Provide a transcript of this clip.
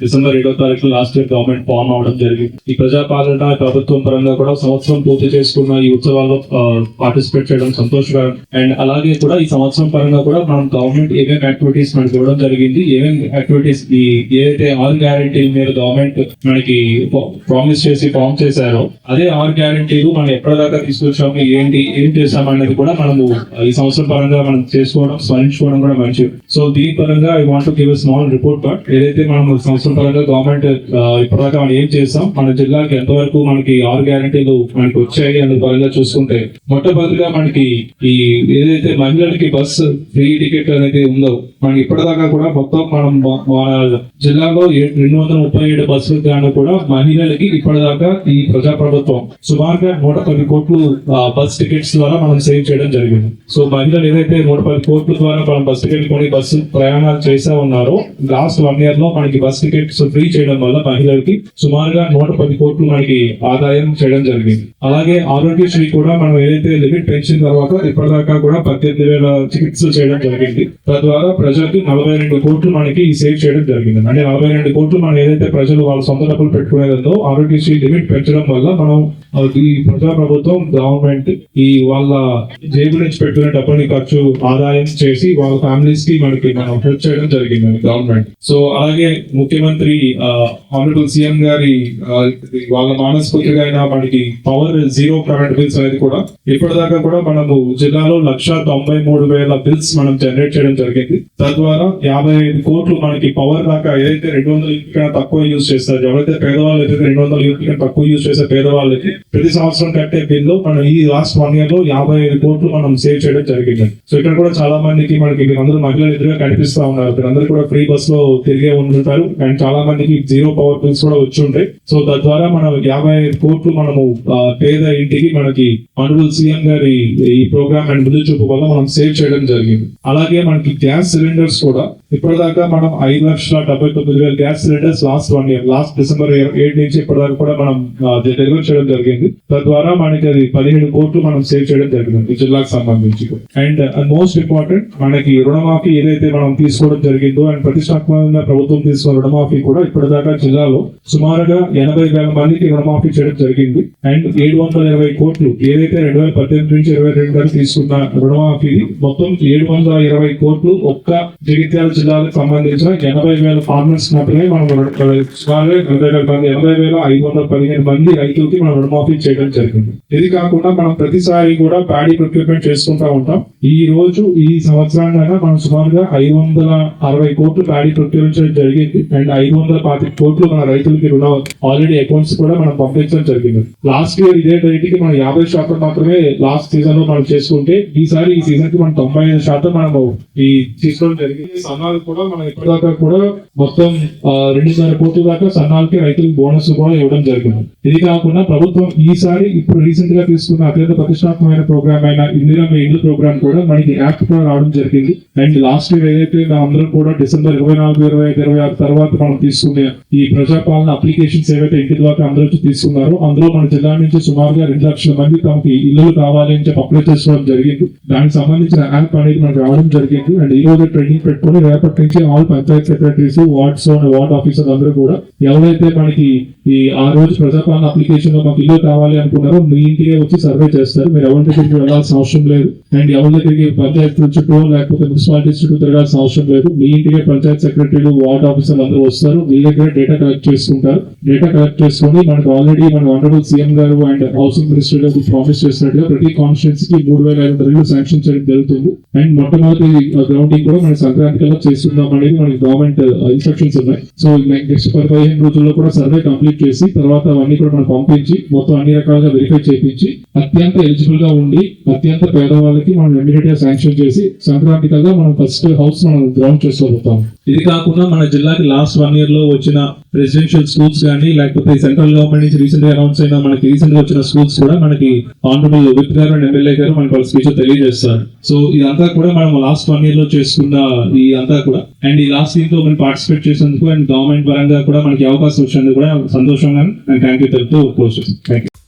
December ఏడో తారీఖు last year government form అవడం జరిగింది. ఈ ప్రజాపాలన ప్రభుత్వం పరంగా కూడా సంవత్సరం పూర్తి చేసుకున్న ఈ ఉత్సవాల్లో పార్టిసిపేట్ చేయడం సంతోషకరం. అండ్ అలాగే కూడా ఈ సంవత్సరం పరంగా కూడా మనం గవర్నమెంట్ ఏమేమి యాక్టివిటీస్ మనకి ఇవ్వడం జరిగింది ఏమేమి యాక్టివిటీస్ ఈ ఏదైతే ఆల్ గ్యారంటీ మీద గవర్నమెంట్ మనకి ప్రామిస్ చేసి ఫామ్ చేశారో అదే ఆన్ గ్యారంటీలు మనం ఎప్పటిదాకా తీసుకొచ్చాము ఏంటి ఏం చేసాము అనేది కూడా మనము ఈ సంవత్సరం పరంగా మనం చేసుకోవడం స్మరించుకోవడం కూడా మంచిది. సో దీని పరంగా I want give small report card ఏదైతే మనం సంవత్సరం పరంగా గవర్నమెంట్ ఇప్పటిదాకా మనం ఏం చేస్తాం? మన జిల్లాకి ఎంతవరకు మనకి ఆరు గ్యారంటీలు మనకి వచ్చాయి అనే పరంగా చూసుకుంటే మొట్టమొదటిగా మనకి ఈ ఏదైతే మహిళలకి బస్ ఫ్రీ టికెట్ అనేది ఉందో మనకి ఇప్పటిదాకా కూడా మొత్తం మనం మన- జిల్లాలో ఏ- రెండు వందల ముప్పై ఏడు బస్సులు కానీ కూడా మహిళలకి ఇప్పటిదాకా ఈ ప్రజా ప్రభుత్వం సుమారుగా నూట పది కోట్లు బస్ టికెట్స్ ద్వారా మనం సేవ్ చేయడం జరిగింది. సో మహిళలు ఏదైతే నూట పది కోట్ల ద్వారా మనం బస్ టికెట్ కొని బస్సు ప్రయాణాలు చేసా ఉన్నారో లాస్ట్ వన్ ఇయర్లో మనకి బస్ టికెట్స్ ఫ్రీ చేయడం వల్ల మహిళలకి సుమారుగా నూట పది కోట్లు మనకి ఆదాయం చేయడం జరిగింది. అలాగే ఆరోగ్యశ్రీ కూడా మనం ఏదైతే లిమిట్ పెంచిన తర్వాత ఇప్పటిదాకా కూడా పద్దెనిమిది వేల చికిత్సలు చేయడం జరిగింది. తద్వారా ప్రజలకి నలభై రెండు కోట్లు మనకి సేవ్ చేయడం జరిగింది. అంటే నలభై రెండు కోట్లు మనం ఏదైతే ప్రజలు వాళ్ళ సొంత డబ్బులు పెట్టుకునేదో ఆరోగ్యశ్రీ లిమిట్ పెంచడం వల్ల మనం ఈ ప్రజా ప్రభుత్వం గవర్నమెంట్ ఈ వాళ్ళ జేబు నుంచి పెట్టుకునే డబ్బుని ఖర్చు ఆదాయం చేసి వాళ్ళ ఫ్యామిలీస్కి మనకి మనం హెల్ప్ చేయడం జరిగింది గవర్నమెంట్. సో అలాగే ముఖ్యమంత్రి ఆనరబుల్ సీఎం గారి వాళ్ళ మానసిక అయిన మనకి పవర్ జీరో కరెంట్ బిల్స్ అనేది కూడా ఇప్పటిదాకా కూడా మనము జిల్లాలో లక్ష తొంభై మూడు వేల బిల్స్ మనం జనరేట్ చేయడం జరిగింది. తద్వారా యాభై ఐదు కోట్లు మనకి పవర్ దాకా ఏదైతే రెండు వందల యూనిట్ కన్నా తక్కువ యూజ్ చేస్తారు ఎవరైతే పేదవాళ్ళు అయితే రెండు వందల యూనిట్ కన్నా తక్కువ యూజ్ చేసే పేదవాళ్ళకి ప్రతి సంవత్సరం కట్టే బిల్లు మనం ఈ లాస్ట్ వన్ ఇయర్లో యాభై ఐదు కోట్లు మనం సేవ్ చేయడం జరిగింది. సో ఇక్కడ కూడా చాలా మందికి మనకి అందరూ మహిళలు ఎదురుగా కనిపిస్తా ఉన్నారు. అందరూ కూడా ఫ్రీ బస్లో తిరిగే ఉంటుంటారు అండ్ చాలా మందికి జీరో పవర్ బిల్స్ కూడా వచ్చి ఉంటాయి. సో తద్వారా మనం యాభై ఐదు కోట్లు మనము పేద ఇంటికి మనకి అనుభూల్ సీఎం గారి ఈ ప్రోగ్రామ్ అండ్ ముందు చూపు వల్ల మనం సేవ్ చేయడం జరిగింది. అలాగే మనకి గ్యాస్ సిలిండర్స్ కూడా ఇప్పటిదాకా మనం ఐదు లక్షల డెబ్బై తొమ్మిది వేల gas cylinders last one year last December ఏడు నుంచి ఇప్పటిదాకా కూడా మనం డెలివర్ చేయడం జరిగింది. తద్వారా మనకి అది పదిహేడు కోట్లు మనం సేవ్ చేయడం జరిగింది ఈ జిల్లాకు సంబంధించి అండ్ మోస్ట్ ఇంపార్టెంట్ మనకి రుణమాఫీ ఏదైతే మనం తీసుకోవడం జరిగిందో అండ్ ప్రతిష్టాత్మకంగా ప్రభుత్వం తీసుకున్న రుణమాఫీ కూడా ఇప్పటిదాకా జిల్లాలో సుమారుగా ఎనభై వేల మందికి రుణమాఫీ చేయడం జరిగింది. అండ్ ఏడు వందల ఇరవై కోట్లు ఏదైతే రెండు వేల పద్దెనిమిది నుంచి ఇరవై రెండు వరకు తీసుకున్న రుణమాఫీ మొత్తం ఏడు వందల ఇరవై కోట్లు ఒక్క జగిత్యాల జిల్లాలకు సంబంధించిన ఎనభై వేల ఫార్మర్స్ మాత్రమే మనం ఎనభై వేల మంది ఎనభై వేల ఐదు వందల పదిహేను మంది రైతులకి మనం రుణమాఫీ చేయడం జరిగింది. ఇది కాకుండా మనం ప్రతిసారి కూడా ప్యాడీ ప్రొక్యూర్మెంట్ చేసుకుంటా ఉంటాం. ఈ రోజు ఈ సంవత్సరానికైనా మనం సుమారుగా ఐదు వందల అరవై కోట్లు ప్యాడీ ప్రొక్యూర్మెంట్ జరిగింది. అండ్ ఐదు వందల పాతి కోట్లు మన రైతులకి రుణ ఆల్రెడీ అకౌంట్స్ కూడా మనం పంపించడం జరిగింది. లాస్ట్ ఇయర్ ఇదే డేట్కి మనం యాభై శాతం మాత్రమే లాస్ట్ సీజన్లో మనం చేసుకుంటే ఈసారి ఈ సీజన్కి మనం తొంభై ఐదు శాతం మనము ఈ తీసుకోవడం జరిగింది. సన్నాలు కూడా మనం ఇప్పటిదాకా కూడా మొత్తం రెండున్నర కోట్ల దాకా సన్నాలకి రైతులకు బోనస్ కూడా ఇవ్వడం జరిగింది. ఇది కాకుండా ప్రభుత్వం ఈసారి ఇప్పుడు రీసెంట్గా తీసుకున్న అత్యంత ప్రతిష్టాత్మకమైన ప్రోగ్రామ్ అయిన ఇందిరా మీ ఇల్లు ప్రోగ్రామ్ కూడా మనకి యాప్ కూడా రావడం జరిగింది. అండ్ లాస్ట్ ఇయర్ ఏదైతే అందరం కూడా డిసెంబర్ ఇరవై నాలుగు ఇరవై ఐదు ఇరవై ఆరు తర్వాత మనం తీసుకునే ఈ ప్రజాపాలన అప్లికేషన్స్ ఏవైతే ఇంటి ద్వారా అందరూ వచ్చి తీసుకున్నారో అందులో మన జిల్లా నుంచి సుమారుగా రెండు లక్షల మంది తమకి ఇల్లు కావాలి అని చెప్పి అప్లై చేసుకోవడం జరిగింది. దానికి సంబంధించిన యాప్ అనేది మనకు రావడం జరిగింది. అండ్ ఈ రోజు ట్రైనింగ్ పెట్టుకొని రేపటి నుంచి all panchayat secretaries wards ward officer అందరూ కూడా ఎవరైతే మనకి ఈ ఆ రోజు ప్రజాపాలన అప్లికేషన్లో మాకు ఇల్లు కావాలి అనుకున్నారో మీ ఇంటికే వచ్చి సర్వే చేస్తారు. మీరు ఎవరి దగ్గరికి వెళ్ళాల్సిన అవసరం లేదు. అండ్ ఎవరి దగ్గరికి పంచాయత్ చుట్టూ లేకపోతే మున్సిపాలిటీ చుట్టూ తిరగాల్సిన అవసరం లేదు. మీ ఇంటికే పంచాయత్ సెక్రటరీలు వార్డ్ ఆఫీసర్లు అందరూ వస్తారు. మీ దగ్గర డేటా కలెక్ట్ చేసుకుంటారు. డేటా కలెక్ట్ చేసుకొని మనకు ఆల్రెడీ మన ఆనరబుల్ సీఎం గారు అండ్ హౌసింగ్ మినిస్టర్ గారు ప్రామిస్ చేసినట్టుగా ప్రతి కాన్స్టిట్యూన్సీ కి మూడు వేల ఐదు వందల శాంక్షన్ చేయడం జరుగుతుంది. అండ్ మొట్టమొదటి గ్రౌండింగ్ కూడా మన సంక్రాంతి కల్లా చేస్తున్నాం అనేది మనకి గవర్నమెంట్ ఇన్స్ట్రక్షన్స్ ఉన్నాయి. సో నెక్స్ట్ పది పదిహేను రోజుల్లో కూడా సర్వే కంప్లీట్ చేసి తర్వాత అవన్నీ కూడా మనం పంపించి మొత్తం అన్ని రకాలుగా వెరిఫై చేయించి అత్యంత ఎలిజిబుల్గా ఉండి అత్యంత పేదవాళ్ళకి వాళ్ళకి మనం ఇమీడియట్గా శాంక్షన్ చేసి సంక్రాంతి కల్లా మనం ఫస్ట్ హౌస్ మనం గ్రౌండ్ చేసుకోబోతాం. ఇది కాకుండా మన జిల్లాకి లాస్ట్ వన్ ఇయర్లో వచ్చిన రెసిడెన్షియల్ స్కూల్స్ కానీ లేకపోతే సెంట్రల్ గవర్నమెంట్ నుంచి రీసెంట్గా అనౌన్స్ అయిన మనకి రీసెంట్గా వచ్చిన స్కూల్స్ కూడా మనకి ఆనరబుల్ విప్ గారు అండ్ ఎమ్మెల్యే గారు మనకి వాళ్ళ స్పీచ్ తెలియజేస్తారు. సో ఇదంతా కూడా మనం లాస్ట్ వన్ ఇయర్లో చేసుకున్న ఈ అంతా కూడా. అండ్ ఈ లాస్ట్ దీంట్లో మనం పార్టిసిపేట్ చేసేందుకు అండ్ గవర్నమెంట్ పరంగా కూడా మనకి అవకాశం వచ్చినందుకు కూడా సంతోషంగా థ్యాంక్ యూ తెలుపుతూ కోర్స్ థ్యాంక్ యూ